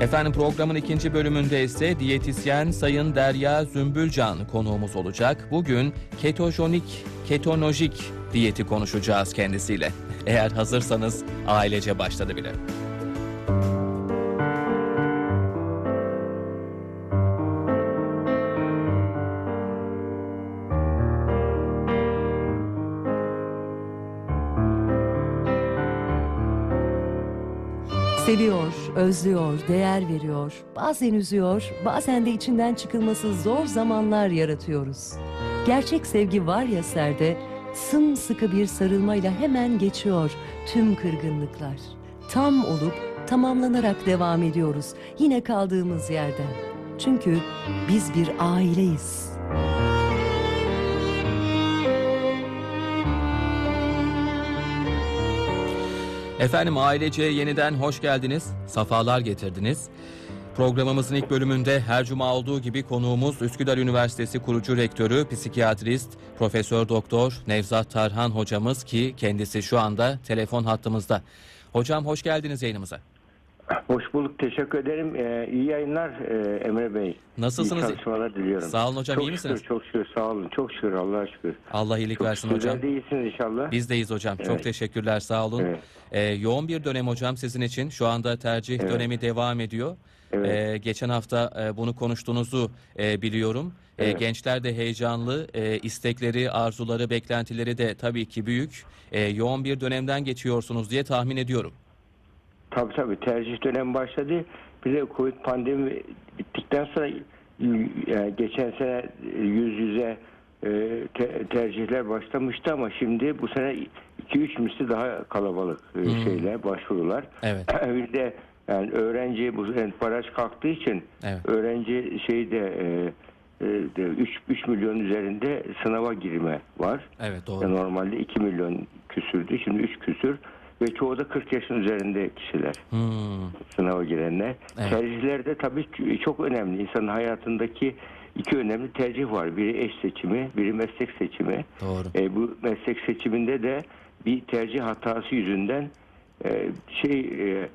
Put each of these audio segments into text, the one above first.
Efendim programın ikinci bölümünde ise diyetisyen Sayın Derya Zümbülcan konuğumuz olacak. Bugün ketojenik, ketonojik diyeti konuşacağız kendisiyle. Eğer hazırsanız ailece başladı bile. Seviyor, özlüyor, değer veriyor. Bazen üzüyor, bazen de içinden çıkılması zor zamanlar yaratıyoruz. Gerçek sevgi var ya serde, sımsıkı bir sarılmayla hemen geçiyor tüm kırgınlıklar. Tam olup tamamlanarak devam ediyoruz yine kaldığımız yerden. Çünkü biz bir aileyiz. Efendim ailece yeniden hoş geldiniz, safalar getirdiniz. Programımızın ilk bölümünde her cuma olduğu gibi konuğumuz Üsküdar Üniversitesi kurucu rektörü, psikiyatrist, Profesör Doktor Nevzat Tarhan hocamız ki kendisi şu anda telefon hattımızda. Hocam hoş geldiniz yayınımıza. Hoş bulduk. Teşekkür ederim. Ee, iyi yayınlar e, Emre Bey. Nasılsınız? İyi çalışmalar diliyorum. Sağ olun hocam, çok iyi misiniz? Şükür, çok şükür. Sağ olun. Çok şükür. Allah'a şükür. Allah iyilik Çok versin şükür. hocam. Sizler de iyisiniz inşallah. Bizdeyiz hocam. Çok Evet. teşekkürler sağ olun. Evet. Ee, yoğun bir dönem hocam sizin için. Şu anda tercih Evet. dönemi devam ediyor. Evet. Ee, geçen hafta e, bunu konuştuğunuzu e, biliyorum. E, Evet. gençler de heyecanlı, e, istekleri, arzuları, beklentileri de tabii ki büyük. E, yoğun bir dönemden geçiyorsunuz diye tahmin ediyorum. Tabii tabii. Tercih dönemi başladı. Bir de Covid pandemi bittikten sonra e, geçen sene yüz yüze e, te- tercihler başlamıştı ama şimdi bu sene 2-3 misli daha kalabalık e, Hmm. şeyler, başvurular. Evet. bir de yani öğrenci bu sene baraj kalktığı için Evet. öğrenci şeyde e, e, de 3, 3 milyon üzerinde sınava girme var. Evet doğru. Normalde 2 milyon küsürdü. Şimdi 3 küsür ve çoğu da 40 yaşın üzerinde kişiler Hmm, sınava girenler. Evet. Tercihler de tabii çok önemli. İnsanın hayatındaki iki önemli tercih var. Biri eş seçimi, biri meslek seçimi. doğru. E, bu meslek seçiminde de bir tercih hatası yüzünden e, şey e,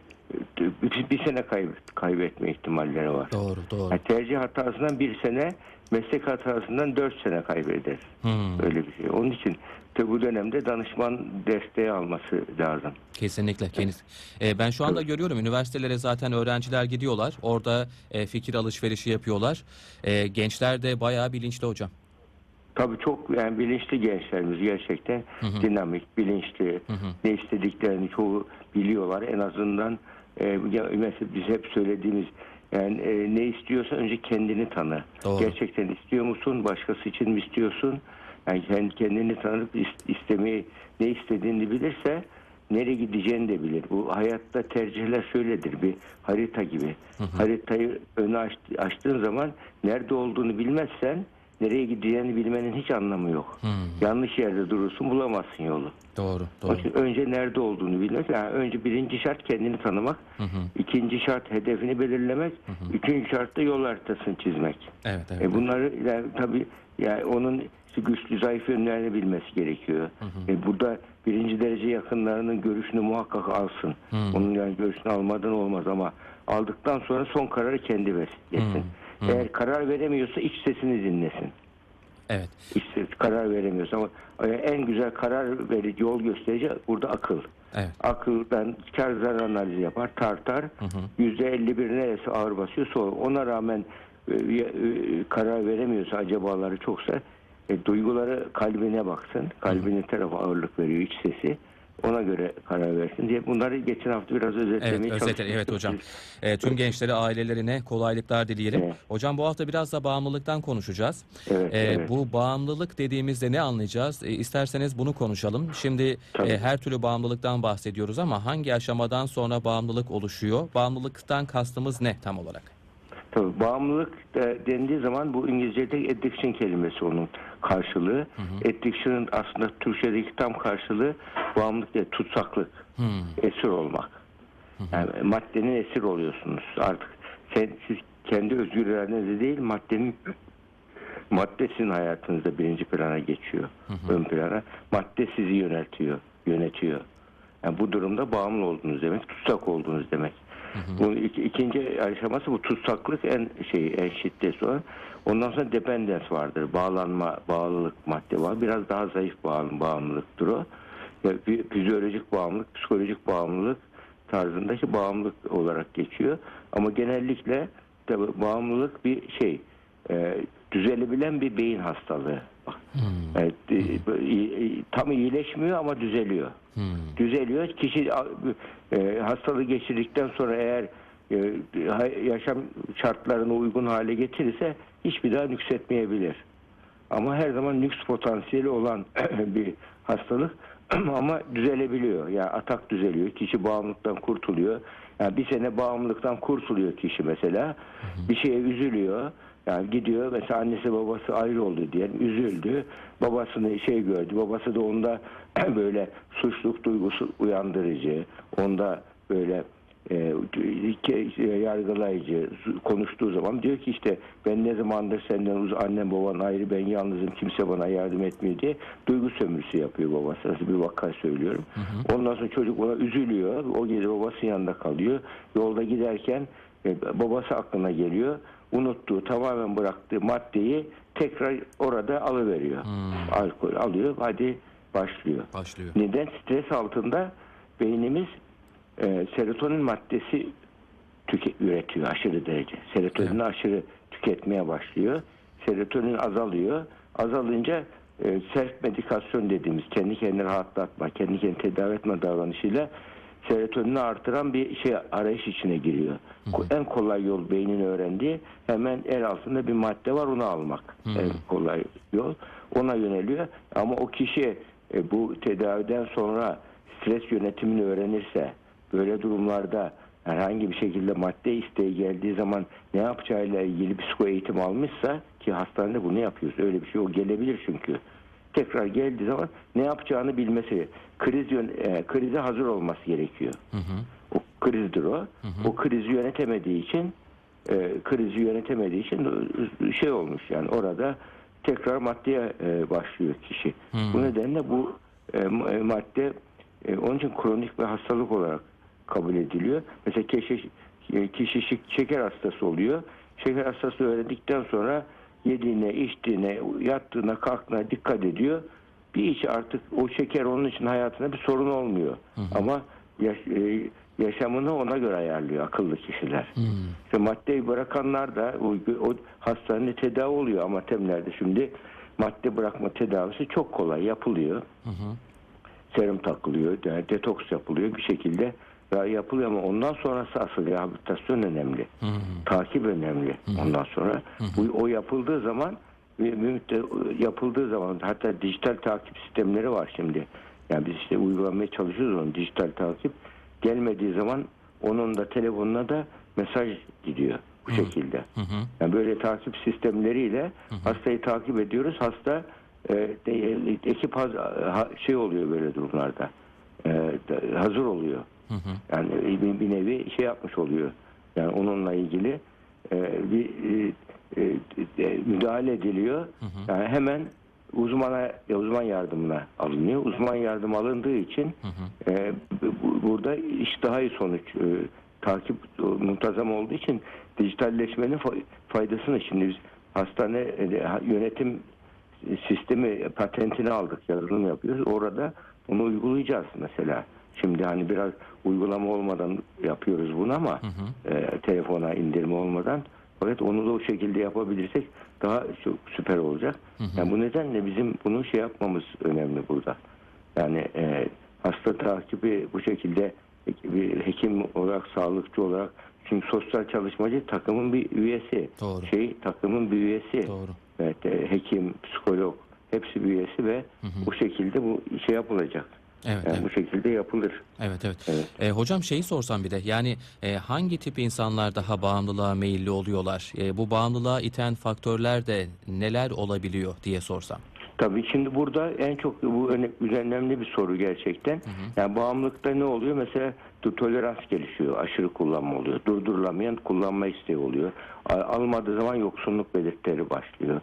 bir, bir sene kaybet, kaybetme ihtimalleri var. Doğru doğru. Yani tercih hatasından bir sene, meslek hatasından dört sene kaybeder. Hmm, Öyle bir şey. Onun için tabii bu dönemde danışman desteği alması lazım. kesinlikle. Kendisi. E, ben şu anda görüyorum üniversitelere zaten öğrenciler gidiyorlar. Orada e, fikir alışverişi yapıyorlar. E, gençler de bayağı bilinçli hocam. Tabii çok yani bilinçli gençlerimiz gerçekten dinamik, bilinçli, ne istediklerini çoğu biliyorlar. En azından e, mesela biz hep söylediğimiz yani e, ne istiyorsa önce kendini tanı. Doğru. Gerçekten istiyor musun? Başkası için mi istiyorsun? Yani kendi kendini tanıp is- istemeyi ne istediğini bilirse nereye gideceğini de bilir. Bu hayatta tercihler şöyledir bir harita gibi. Haritayı öne aç- açtığın zaman nerede olduğunu bilmezsen nereye gideceğini bilmenin hiç anlamı yok. Yanlış yerde durursun bulamazsın yolu. Doğru doğru. önce nerede olduğunu bilmek. Yani önce birinci şart kendini tanımak. ikinci şart hedefini belirlemek. Üçüncü şart da yol haritasını çizmek. Evet evet. E bunları yani tabii yani onun işte güçlü zayıf yönlerini bilmesi gerekiyor. E burada birinci derece yakınlarının görüşünü muhakkak alsın. Onun yani görüşünü almadan olmaz ama aldıktan sonra son kararı kendi versin. Eğer karar veremiyorsa iç sesini dinlesin. Evet. İşte karar veremiyorsa ama e, en güzel karar verici yol gösterici burada akıl. Evet. Akıldan kar zarar analizi yapar, tartar. Yüzde 51 neresi ağır basıyorsa o. ona rağmen e, e, karar veremiyorsa acabaları çoksa e, duyguları kalbine baksın. Kalbinin tarafı ağırlık veriyor iç sesi. Ona göre karar versin diye bunları geçen hafta biraz özetlemeye Evet, özetle, evet hocam. E, tüm gençlere, ailelerine kolaylıklar dileyelim. Evet. Hocam bu hafta biraz da bağımlılıktan konuşacağız. Evet, E, evet. Bu bağımlılık dediğimizde ne anlayacağız? E, isterseniz bunu konuşalım. Şimdi Tabii. e, her türlü bağımlılıktan bahsediyoruz ama hangi aşamadan sonra bağımlılık oluşuyor? Bağımlılıktan kastımız ne tam olarak? Tabii bağımlılık de, dendiği zaman bu İngilizce'de addiction kelimesi onun karşılığı. Addiction'ın aslında Türkçedeki tam karşılığı bağımlılık değil, tutsaklık, Hmm. esir olmak. Yani maddenin esir oluyorsunuz artık. Sen, siz kendi özgür iradenizde değil maddenin madde sizin hayatınızda birinci plana geçiyor. Ön plana. Madde sizi yöneltiyor, yönetiyor. Yani bu durumda bağımlı olduğunuz demek, tutsak olduğunuz demek. Bunun iki- ikinci aşaması bu tutsaklık en şey en şiddetli olan. Ondan sonra dependence vardır. Bağlanma, bağlılık madde var. Biraz daha zayıf bağım, bağımlılıktır o. Ya, fi- fizyolojik bağımlılık, psikolojik bağımlılık tarzındaki bağımlılık olarak geçiyor. Ama genellikle tabii bağımlılık bir şey e, düzelebilen bir beyin hastalığı. Evet, e, i- i- tam iyileşmiyor ama düzeliyor. Düzeliyor. Kişi e, hastalığı geçirdikten sonra eğer e, yaşam şartlarına uygun hale getirirse hiçbir daha nüksetmeyebilir. Ama her zaman nüks potansiyeli olan bir hastalık ama düzelebiliyor. Yani atak düzeliyor. Kişi bağımlılıktan kurtuluyor. Yani bir sene bağımlılıktan kurtuluyor kişi mesela. Bir şeye üzülüyor. Yani gidiyor mesela annesi babası ayrı oldu diyelim üzüldü. Babasını şey gördü. Babası da onda böyle suçluluk duygusu uyandırıcı. Onda böyle e, ke- yargılayıcı konuştuğu zaman diyor ki işte ben ne zamandır senden uz annem baban ayrı ben yalnızım kimse bana yardım etmiyor diye duygu sömürüsü yapıyor babası. Nasıl bir vaka söylüyorum. Ondan sonra çocuk ona üzülüyor. O gece babasının yanında kalıyor. Yolda giderken e, babası aklına geliyor. Unuttuğu tamamen bıraktığı maddeyi tekrar orada alıveriyor. Alkol alıyor. Hadi başlıyor. Başlıyor. Neden? Stres altında beynimiz e, serotonin maddesi tüke, üretiyor aşırı derece. Serotonini aşırı tüketmeye başlıyor. Serotonin azalıyor. Azalınca e, self medikasyon dediğimiz kendi kendini rahatlatma, kendi kendini tedavi etme davranışıyla serotonini artıran bir şey arayış içine giriyor. Ko- En kolay yol beynin öğrendiği hemen el altında bir madde var onu almak. En kolay yol ona yöneliyor. Ama o kişi e, bu tedaviden sonra stres yönetimini öğrenirse böyle durumlarda herhangi bir şekilde madde isteği geldiği zaman ne yapacağıyla ilgili psiko eğitim almışsa ki hastanede bunu yapıyoruz. Öyle bir şey o gelebilir çünkü. Tekrar geldiği zaman ne yapacağını bilmesi, kriz yön, e, krize hazır olması gerekiyor. O krizdir o. O krizi yönetemediği için e, krizi yönetemediği için şey olmuş yani orada tekrar maddeye e, başlıyor kişi. Bu nedenle bu e, e, madde e, onun için kronik bir hastalık olarak kabul ediliyor. Mesela kişi, e, kişi şek- şeker hastası oluyor. Şeker hastası öğrendikten sonra yediğine, içtiğine, yattığına, kalktığına dikkat ediyor. Bir iç artık o şeker onun için hayatına bir sorun olmuyor. Ama yaş- e, yaşamını ona göre ayarlıyor akıllı kişiler. İşte maddeyi bırakanlar da o, o hastanede tedavi oluyor ama temlerde şimdi madde bırakma tedavisi çok kolay yapılıyor. Serum takılıyor, yani detoks yapılıyor bir şekilde ya yapılıyor ama ondan sonrası asıl rehabilitasyon önemli. Takip önemli ondan sonra. Bu, o yapıldığı zaman müddet yapıldığı zaman hatta dijital takip sistemleri var şimdi. Yani biz işte uygulamaya çalışıyoruz onu dijital takip. Gelmediği zaman onun da telefonuna da mesaj gidiyor bu şekilde. Yani böyle takip sistemleriyle hastayı takip ediyoruz. Hasta e, de- ekip haz- ha- şey oluyor böyle durumlarda. E, hazır oluyor. Yani bir, bir nevi şey yapmış oluyor. Yani onunla ilgili e, bir e, e, e, müdahale ediliyor. Yani hemen uzmana uzman yardımına alınıyor. Uzman yardım alındığı için e, bu- burada iş daha iyi sonuç e, takip muntazam olduğu için dijitalleşmenin fa- faydasını şimdi biz hastane e, yönetim sistemi patentini aldık yazılım yapıyoruz. Orada onu uygulayacağız mesela. Şimdi hani biraz uygulama olmadan yapıyoruz bunu ama e, telefona indirme olmadan fakat onu da o şekilde yapabilirsek daha çok süper olacak. Yani bu nedenle bizim bunu şey yapmamız önemli burada. Yani e, hasta takibi bu şekilde bir hekim olarak, sağlıkçı olarak çünkü sosyal çalışmacı takımın bir üyesi. Doğru. Şey takımın bir üyesi. Doğru. Evet, e, hekim, psikolog hepsi bir üyesi ve bu şekilde bu şey yapılacak. Evet, Yani evet. bu şekilde yapılır. Evet evet. Evet. E, hocam şeyi sorsam bir de yani e, hangi tip insanlar daha bağımlılığa meyilli oluyorlar? E, bu bağımlılığa iten faktörler de neler olabiliyor diye sorsam. Tabii şimdi burada en çok bu öne- önemli bir soru gerçekten. Yani bağımlılıkta ne oluyor? Mesela tolerans gelişiyor, aşırı kullanma oluyor. Durdurulamayan kullanma isteği oluyor. Almadığı zaman yoksunluk belirtileri başlıyor.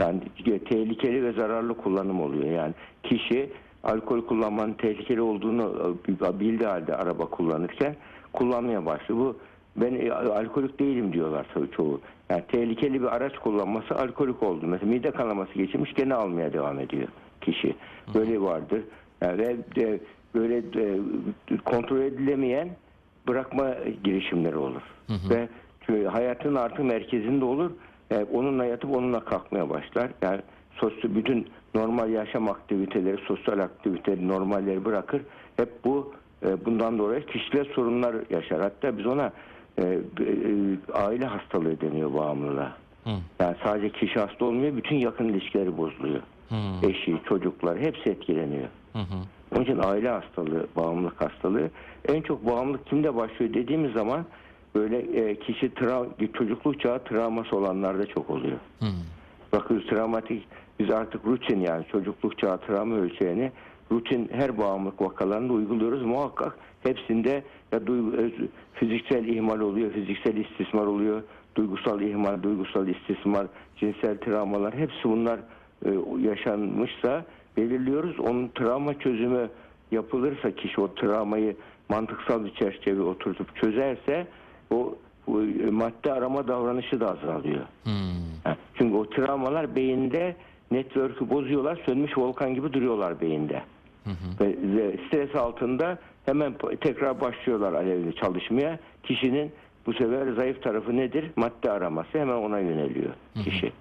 Yani tehlikeli ve zararlı kullanım oluyor. Yani kişi alkol kullanmanın tehlikeli olduğunu e, bildiği halde araba kullanırken kullanmaya başlıyor. Bu ben e, alkolik değilim diyorlar ço- çoğu. Yani tehlikeli bir araç kullanması alkolik oldu. Mesela mide kanaması geçirmiş gene almaya devam ediyor kişi. Böyle vardır. Yani ve de, böyle de, kontrol edilemeyen bırakma girişimleri olur. Ve çünkü hayatın artık merkezinde olur. E, onunla yatıp onunla kalkmaya başlar. Yani sosyal bütün normal yaşam aktiviteleri, sosyal aktiviteleri, normalleri bırakır. Hep bu e, bundan dolayı kişisel sorunlar yaşar. Hatta biz ona e, e, aile hastalığı deniyor bağımlılığa. Hı. Yani sadece kişi hasta olmuyor, bütün yakın ilişkileri bozuluyor. Hı. Eşi, çocuklar hepsi etkileniyor. Hı hı. Onun için aile hastalığı, bağımlılık hastalığı. En çok bağımlılık kimde başlıyor dediğimiz zaman böyle e, kişi tra- çocukluk çağı travması olanlarda çok oluyor. Hı. Bakıyoruz travmatik biz artık rutin yani çocukluk çağı travma ölçeğini rutin her bağımlılık vakalarında uyguluyoruz. Muhakkak hepsinde ya duygu, öz- fiziksel ihmal oluyor, fiziksel istismar oluyor, duygusal ihmal, duygusal istismar, cinsel travmalar hepsi bunlar e, yaşanmışsa belirliyoruz. Onun travma çözümü yapılırsa kişi o travmayı mantıksal bir çerçeve oturtup çözerse o, o e, madde arama davranışı da azalıyor. Ha, Çünkü o travmalar beyinde network'ü bozuyorlar. Sönmüş volkan gibi duruyorlar beyinde. Ve, ve stres altında hemen tekrar başlıyorlar alevli çalışmaya. Kişinin bu sefer zayıf tarafı nedir? Madde araması. Hemen ona yöneliyor kişi.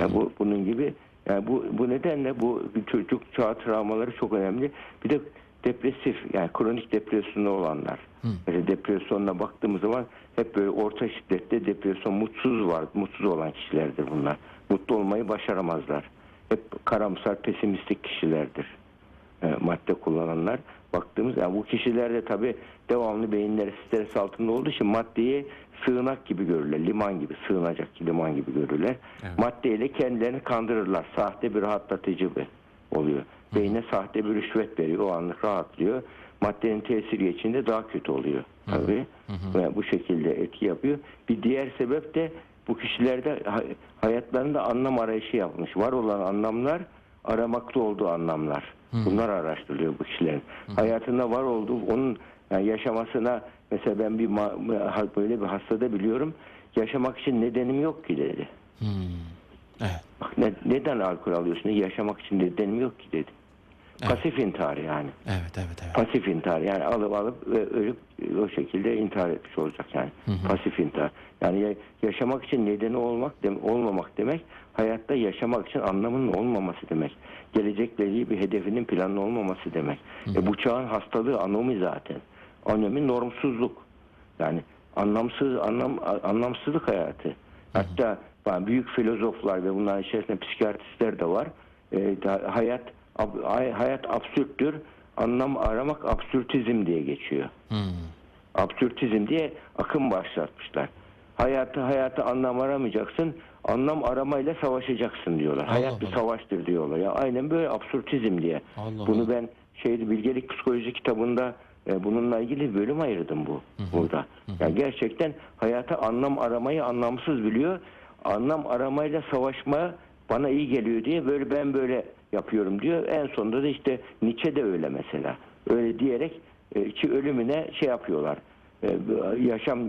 Yani bu bunun gibi yani bu bu nedenle bu çocuk çağ travmaları çok önemli. Bir de depresif yani kronik depresyonda olanlar. Mesela depresyonuna baktığımız zaman hep böyle orta şiddette depresyon mutsuz var. Mutsuz olan kişilerdir bunlar. Mutlu olmayı başaramazlar. Hep karamsar, pesimistik kişilerdir. E, madde kullananlar. Baktığımız yani bu kişilerde tabi devamlı beyinleri stres altında olduğu için maddeyi sığınak gibi görürler. Liman gibi, sığınacak liman gibi görürler. Evet. Maddeyle kendilerini kandırırlar. Sahte bir rahatlatıcı oluyor. Beyne sahte bir rüşvet veriyor. O anlık rahatlıyor. Maddenin tesiri içinde daha kötü oluyor. Tabii. Ve bu şekilde etki yapıyor. Bir diğer sebep de bu kişilerde ha- hayatlarında anlam arayışı yapmış. Var olan anlamlar aramakta olduğu anlamlar. Bunlar araştırılıyor bu kişilerin. Hayatında var olduğu onun yani yaşamasına mesela ben bir böyle bir hastada biliyorum. Yaşamak için nedenim yok ki dedi. Hı. Evet. Bak ne- neden alkol alıyorsun? Yaşamak için nedenim yok ki dedi. Evet. Pasif intihar yani. Evet, evet, evet. Pasif intihar yani alıp alıp ve ölüp e, o şekilde intihar etmiş olacak yani. Pasif intihar. Yani ya- yaşamak için nedeni olmak dem olmamak demek hayatta yaşamak için anlamının olmaması demek. Gelecekle ilgili bir hedefinin planlı olmaması demek. E, bu çağın hastalığı anomi zaten. Anomi normsuzluk. Yani anlamsız anlam anlamsızlık hayatı. Hatta yani büyük filozoflar ve bunların içerisinde psikiyatristler de var. E, hayat hayat absürttür. Anlam aramak absürtizm diye geçiyor. Hı. Absürtizm diye akım başlatmışlar. Hayatı hayatı anlam aramayacaksın. Anlam aramayla savaşacaksın diyorlar. Allah Hayat bir Allah. savaştır diyorlar. Ya aynen böyle absürtizm diye. Allah Bunu Allah. ben şeydi bilgelik psikoloji kitabında e, bununla ilgili bir bölüm ayırdım bu burada. Yani gerçekten hayata anlam aramayı anlamsız biliyor. Anlam aramayla savaşma bana iyi geliyor diye böyle ben böyle yapıyorum diyor. En sonunda da işte Nietzsche de öyle mesela. Öyle diyerek e, ki ölümüne şey yapıyorlar. E, yaşam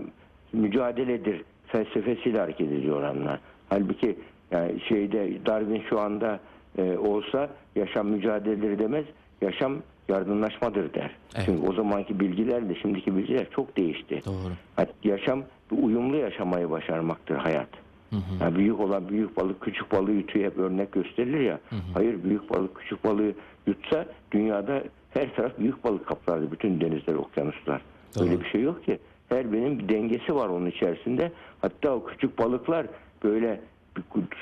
mücadeledir felsefesiyle hareket ediyorlar onlar. Halbuki yani şeyde Darwin şu anda e, olsa yaşam mücadeledir demez. Yaşam yardımlaşmadır der. Evet. Çünkü o zamanki bilgilerle şimdiki bilgiler çok değişti. Doğru. Yaşam uyumlu yaşamayı başarmaktır hayat. Yani büyük olan büyük balık küçük balığı yutuyor hep örnek gösterilir ya. Hayır büyük balık küçük balığı yutsa dünyada her taraf büyük balık kaplardı. Bütün denizler, okyanuslar. Doğru. Öyle bir şey yok ki. Her birinin bir dengesi var onun içerisinde. Hatta o küçük balıklar böyle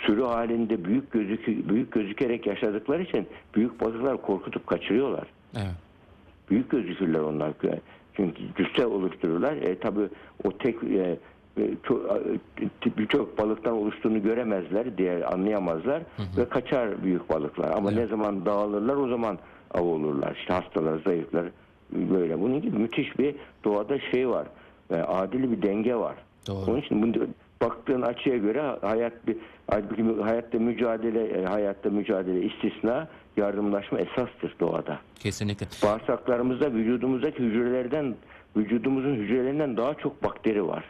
sürü halinde büyük gözük büyük gözükerek yaşadıkları için büyük balıklar korkutup kaçırıyorlar Evet. büyük gözükürler onlar. Çünkü cüsse oluştururlar. E, tabii o tek e, birçok balıktan oluştuğunu göremezler diye anlayamazlar ve kaçar büyük balıklar. Ama ne zaman dağılırlar o zaman av olurlar. İşte hastalar, zayıflar böyle. Bunun gibi müthiş bir doğada şey var. E, adil bir denge var. Doğru. Onun için bunu baktığın açıya göre hayat bir hayatta mücadele e, hayatta mücadele istisna yardımlaşma esastır doğada Kesinlikle. bağırsaklarımızda vücudumuzdaki hücrelerden vücudumuzun hücrelerinden daha çok bakteri var.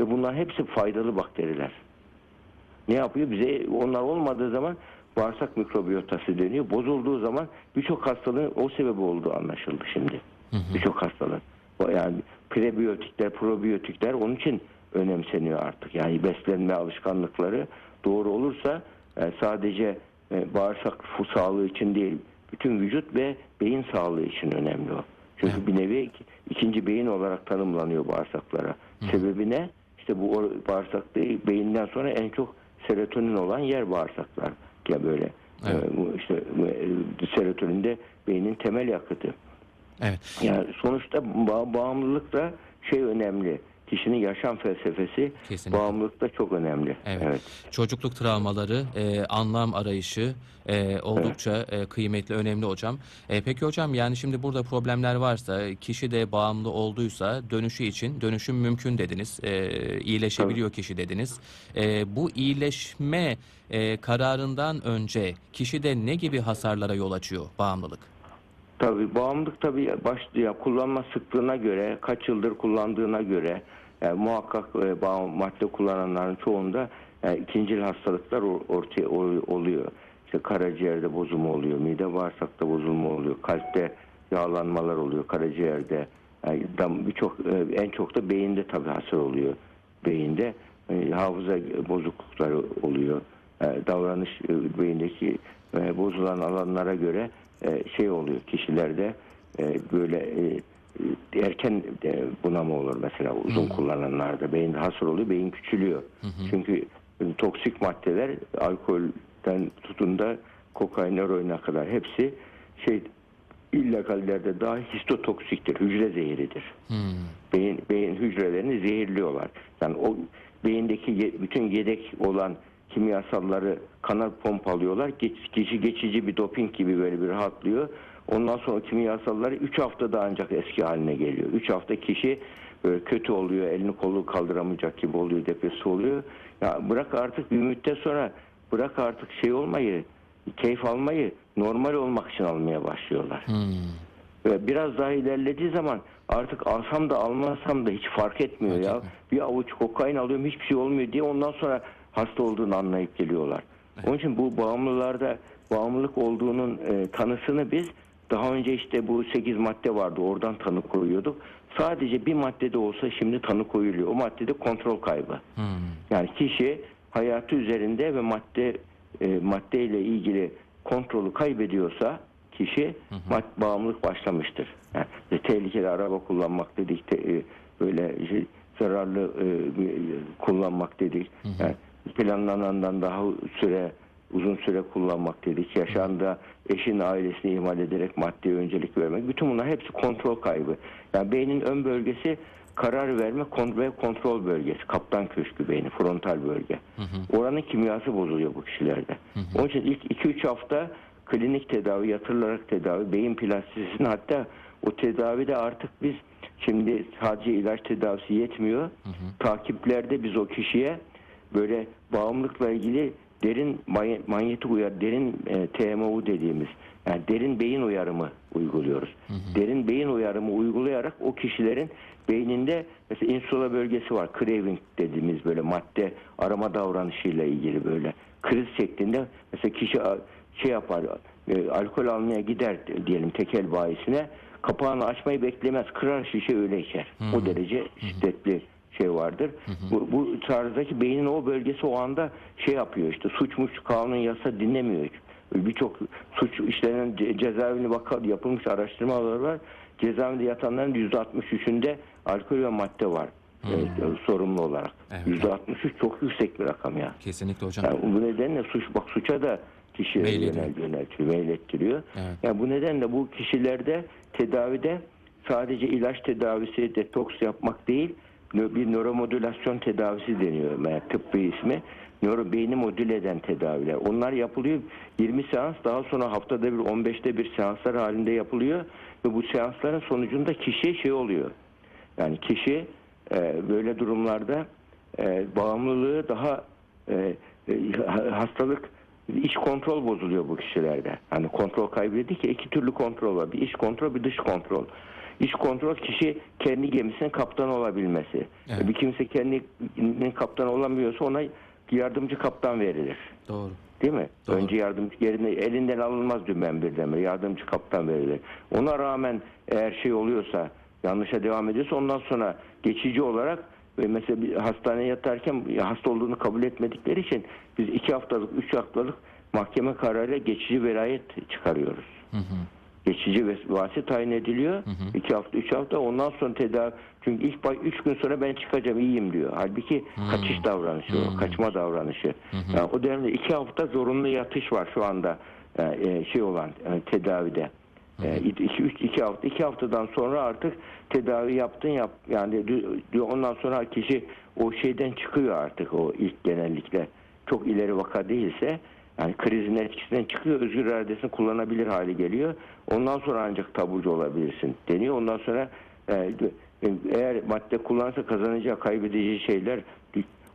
Ve bunların hepsi faydalı bakteriler. Ne yapıyor? Bize onlar olmadığı zaman bağırsak mikrobiyotası deniyor. Bozulduğu zaman birçok hastalığın o sebebi olduğu anlaşıldı şimdi. Birçok hastalığın. Yani prebiyotikler, probiyotikler onun için önemseniyor artık. Yani beslenme alışkanlıkları doğru olursa e, sadece e, bağırsak sağlığı için değil, bütün vücut ve beyin sağlığı için önemli o. Çünkü bir nevi ik- ikinci beyin olarak tanımlanıyor bağırsaklara. Sebebi ne? İşte bu bağırsak değil, beyinden sonra en çok serotonin olan yer bağırsaklar. Ya böyle Evet. e, bu işte e, serotonin de beynin temel yakıtı. Evet. Yani sonuçta ba- bağımlılık da şey önemli. Kişinin yaşam felsefesi Kesinlikle. bağımlılık da çok önemli. Evet. evet. Çocukluk travmaları, e, anlam arayışı e, oldukça e, kıymetli, önemli hocam. E, peki hocam yani şimdi burada problemler varsa, kişi de bağımlı olduysa dönüşü için dönüşüm mümkün dediniz. E, iyileşebiliyor kişi dediniz. E, bu iyileşme e, kararından önce kişide ne gibi hasarlara yol açıyor bağımlılık? Tabii bağımlılık tabii başlıyor kullanma sıklığına göre, kaç yıldır kullandığına göre yani muhakkak e, bağım madde kullananların çoğunda yani ikincil hastalıklar or- ortaya oluyor. İşte karaciğerde bozulma oluyor, mide bağırsakta bozulma oluyor, kalpte yağlanmalar oluyor, karaciğerde. Yani dam- birçok e, en çok da beyinde tabii hasar oluyor. Beyinde e, hafıza bozuklukları oluyor. E, davranış e, beyindeki e, bozulan alanlara göre e, şey oluyor kişilerde e, böyle e, e, erken e, bunama olur mesela uzun kullananlarda. Beyinde hasar oluyor beyin küçülüyor. Çünkü e, toksik maddeler alkolden tutun da kokain eroine kadar hepsi şey illegallerde dahi histotoksiktir hücre zehiridir. Hmm. beyin, beyin hücrelerini zehirliyorlar. Yani o beyindeki bütün yedek olan kimyasalları kana pompalıyorlar. Kişi geçici bir doping gibi böyle bir rahatlıyor. Ondan sonra kimyasalları 3 haftada ancak eski haline geliyor. 3 hafta kişi böyle kötü oluyor, elini kolu kaldıramayacak gibi oluyor, depresif oluyor. Ya bırak artık bir müddet sonra bırak artık şey olmayı, keyif almayı normal olmak için almaya başlıyorlar. Hmm. Ve biraz daha ilerlediği zaman artık alsam da almasam da hiç fark etmiyor Fark ya. Bir avuç kokain alıyorum hiçbir şey olmuyor diye ondan sonra hasta olduğunu anlayıp geliyorlar. Onun için bu bağımlılarda bağımlılık olduğunun e, tanısını biz daha önce işte bu 8 madde vardı oradan tanı koyuyorduk. Sadece bir maddede olsa şimdi tanı koyuluyor. O maddede kontrol kaybı. Hmm. Yani kişi hayatı üzerinde ve madde e, maddeyle ilgili kontrolü kaybediyorsa kişi mad bağımlılık başlamıştır. Yani tehlikeli araba kullanmak dedik, te- e, böyle şey, zararlı e, kullanmak dedik. Yani planlanandan daha süre uzun süre kullanmak dedik. Yaşamda eşin ailesini ihmal ederek maddeye öncelik vermek. Bütün bunlar hepsi kontrol kaybı. Yani beynin ön bölgesi karar verme ve kontrol bölgesi. Kaptan köşkü beyni, frontal bölge. Oranın kimyası bozuluyor bu kişilerde. Onun için ilk 2-3 hafta klinik tedavi, yatırılarak tedavi, beyin plastisinin hatta o tedavide artık biz şimdi sadece ilaç tedavisi yetmiyor. Takiplerde biz o kişiye böyle bağımlılıkla ilgili derin many- manyetik uyar, derin e, TMO dediğimiz yani derin beyin uyarımı uyguluyoruz. Derin beyin uyarımı uygulayarak o kişilerin beyninde mesela insula bölgesi var. Craving dediğimiz böyle madde arama davranışıyla ilgili böyle kriz şeklinde mesela kişi şey yapar e, alkol almaya gider diyelim tekel bayisine kapağını açmayı beklemez kırar şişe öyle içer. O derece şiddetli şey vardır. Bu, bu tarzdaki beynin o bölgesi o anda şey yapıyor işte suçmuş kanun yasa dinlemiyor. Birçok suç işlenen ce- cezaevine vaka yapılmış araştırmalar var. Cezaevinde yatanların %63'ünde alkol ve madde var. Evet, sorumlu olarak. Evet. %63 çok yüksek bir rakam ya. Kesinlikle hocam. Yani bu nedenle suç bak suça da Meylediyor. yönel, yöneltiyor, meylettiriyor. Evet. Yani bu nedenle bu kişilerde tedavide sadece ilaç tedavisi, detoks yapmak değil, bir nöromodülasyon tedavisi deniyor. Yani tıbbi ismi. Nöro, beyni modüle eden tedaviler. Onlar yapılıyor. 20 seans daha sonra haftada bir 15'te bir seanslar halinde yapılıyor. Ve bu seansların sonucunda kişiye şey oluyor. Yani kişi e, böyle durumlarda e, bağımlılığı daha e, e, ha- hastalık iç kontrol bozuluyor bu kişilerde. Hani kontrol kaybettik ya iki türlü kontrol var. Bir iç kontrol bir dış kontrol. İç kontrol kişi kendi gemisinin kaptanı olabilmesi. Evet. Bir kimse kendinin kaptanı olamıyorsa ona yardımcı kaptan verilir. Doğru. Değil mi? Doğru. Önce yardımcı yerine elinden alınmaz dümen birdenbire. Yardımcı kaptan verilir. Ona rağmen eğer şey oluyorsa yanlışa devam ediyorsa ondan sonra geçici olarak ve mesela bir hastaneye yatarken hasta olduğunu kabul etmedikleri için biz iki haftalık, üç haftalık mahkeme kararıyla geçici velayet çıkarıyoruz. Hı hı. Geçici ve vasi tayin ediliyor. iki hafta, üç hafta. Ondan sonra tedavi. Çünkü ilk bay, üç gün sonra ben çıkacağım, iyiyim diyor. Halbuki kaçış davranışı o, kaçma davranışı. Yani o dönemde iki hafta zorunlu yatış var şu anda e, e, şey olan e, tedavide. E, iki, üç, iki hafta, iki haftadan sonra artık tedavi yaptın yap yani ondan sonra kişi o şeyden çıkıyor artık o ilk genellikle çok ileri vaka değilse yani krizin etkisinden çıkıyor, özgür iradesini kullanabilir hale geliyor. Ondan sonra ancak taburcu olabilirsin deniyor. Ondan sonra e, eğer madde kullansa kazanacağı, kaybedeceği şeyler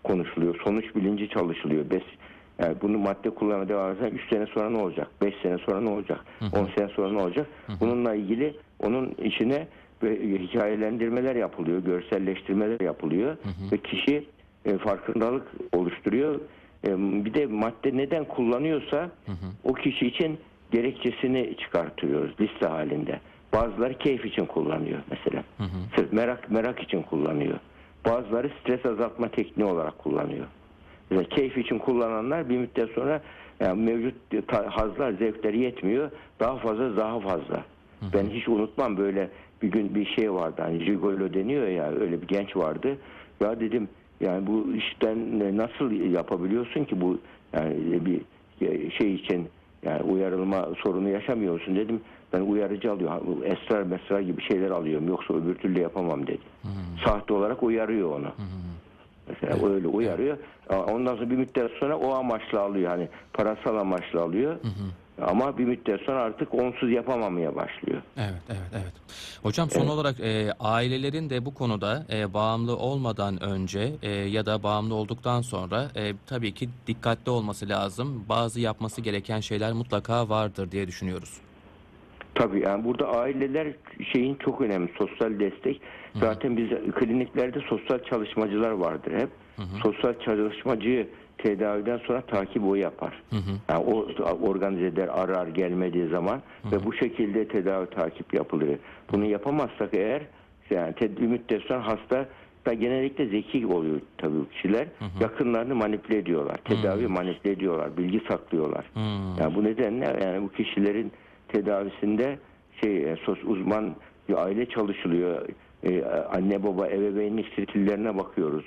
konuşuluyor. Sonuç bilinci çalışılıyor. Bes, yani bunu madde kullanmaya devam edersen 3 sene sonra ne olacak? 5 sene sonra ne olacak? 10 sene sonra ne olacak? Bununla ilgili onun içine hikayelendirmeler yapılıyor, görselleştirmeler yapılıyor ve kişi e, farkındalık oluşturuyor. E, bir de madde neden kullanıyorsa o kişi için gerekçesini çıkartıyoruz liste halinde. Bazıları keyif için kullanıyor mesela. Sırf merak merak için kullanıyor. Bazıları stres azaltma tekniği olarak kullanıyor. Mesela keyif için kullananlar bir müddet sonra yani mevcut hazlar, zevkleri yetmiyor. Daha fazla, daha fazla. Ben hiç unutmam böyle bir gün bir şey vardı. Hani Jigolo deniyor ya öyle bir genç vardı. Ya dedim yani bu işten nasıl yapabiliyorsun ki bu yani bir şey için yani uyarılma sorunu yaşamıyorsun dedim. Ben uyarıcı alıyorum. Esrar mesrar gibi şeyler alıyorum. Yoksa öbür türlü yapamam dedi. Sahte olarak uyarıyor onu. Mesela öyle uyarıyor. Ondan sonra bir müddet sonra o amaçla alıyor. Hani parasal amaçla alıyor. Ama bir müddet sonra artık onsuz yapamamaya başlıyor. Evet, evet, evet. Hocam son olarak e, ailelerin de bu konuda e, bağımlı olmadan önce e, ya da bağımlı olduktan sonra e, tabii ki dikkatli olması lazım. Bazı yapması gereken şeyler mutlaka vardır diye düşünüyoruz. Tabii yani burada aileler şeyin çok önemli sosyal destek. Zaten biz kliniklerde sosyal çalışmacılar vardır hep. Sosyal çalışmacıyı tedaviden sonra takip o yapar. Yani o organize eder arar gelmediği zaman ve bu şekilde tedavi takip yapılıyor. Bunu yapamazsak eğer yani bir müddet sonra hasta da genellikle zeki oluyor tabii bu kişiler. Yakınlarını manipüle ediyorlar. Tedavi manipüle ediyorlar. Bilgi saklıyorlar. Hmm. Yani bu nedenle yani bu kişilerin tedavisinde şey e, sos uzman bir aile çalışılıyor. E, anne baba ebeveynlik stillerine bakıyoruz.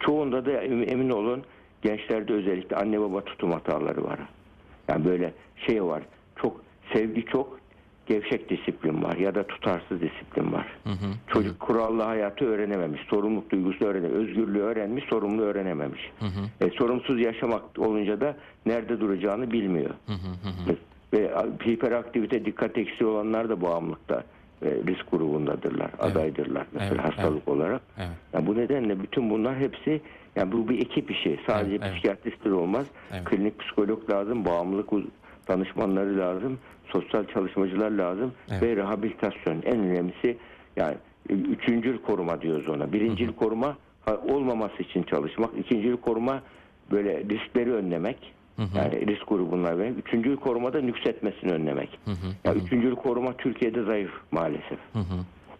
Çoğunda da em- emin olun gençlerde özellikle anne baba tutum hataları var. Yani böyle şey var. Çok sevgi çok gevşek disiplin var ya da tutarsız disiplin var. Çocuk kurallı hayatı öğrenememiş, sorumluluk duygusu öğrenememiş, özgürlüğü öğrenmiş, sorumluluğu öğrenememiş. E, sorumsuz yaşamak olunca da nerede duracağını bilmiyor. Ve hiperaktivite, dikkat eksiği olanlar da bağımlılıkta risk grubundadırlar, adaydırlar mesela Evet, hastalık olarak. Evet. Yani bu nedenle bütün bunlar hepsi yani bu bir ekip işi. Sadece Evet, evet. psikiyatristler olmaz. Evet. Klinik psikolog lazım, bağımlılık danışmanları lazım, sosyal çalışmacılar lazım Evet. ve rehabilitasyon. En önemlisi yani e, üçüncül koruma diyoruz ona. Birincil koruma olmaması için çalışmak. İkincil koruma böyle riskleri önlemek. Yani risk grubunlar ve üçüncül koruma da nüksetmesini önlemek. Yani üçüncül koruma Türkiye'de zayıf maalesef.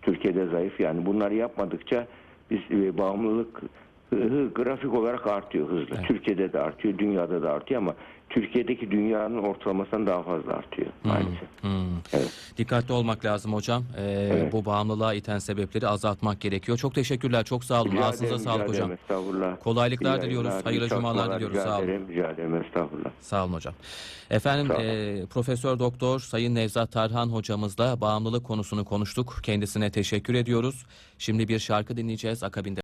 Türkiye'de zayıf yani bunları yapmadıkça biz e, bağımlılık hı- hı- grafik olarak artıyor hızlı. Türkiye'de de artıyor, dünyada da artıyor ama Türkiye'deki dünyanın ortalamasından daha fazla artıyor maalesef. Hmm. Evet. Dikkatli olmak lazım hocam. Ee, Bu bağımlılığa iten sebepleri azaltmak gerekiyor. Çok teşekkürler, çok sağ olun. Rica Ağzınıza ederim, sağlık rica hocam. Estağfurullah. Kolaylıklar İyi diliyoruz, yayınlar, hayırlı cumalar diliyoruz, Rica sağ olun. ederim, rica ederim. Estağfurullah. Sağ olun hocam. Efendim Sağ olun. e, Profesör Doktor Sayın Nevzat Tarhan hocamızla bağımlılık konusunu konuştuk. Kendisine teşekkür ediyoruz. Şimdi bir şarkı dinleyeceğiz. Akabinde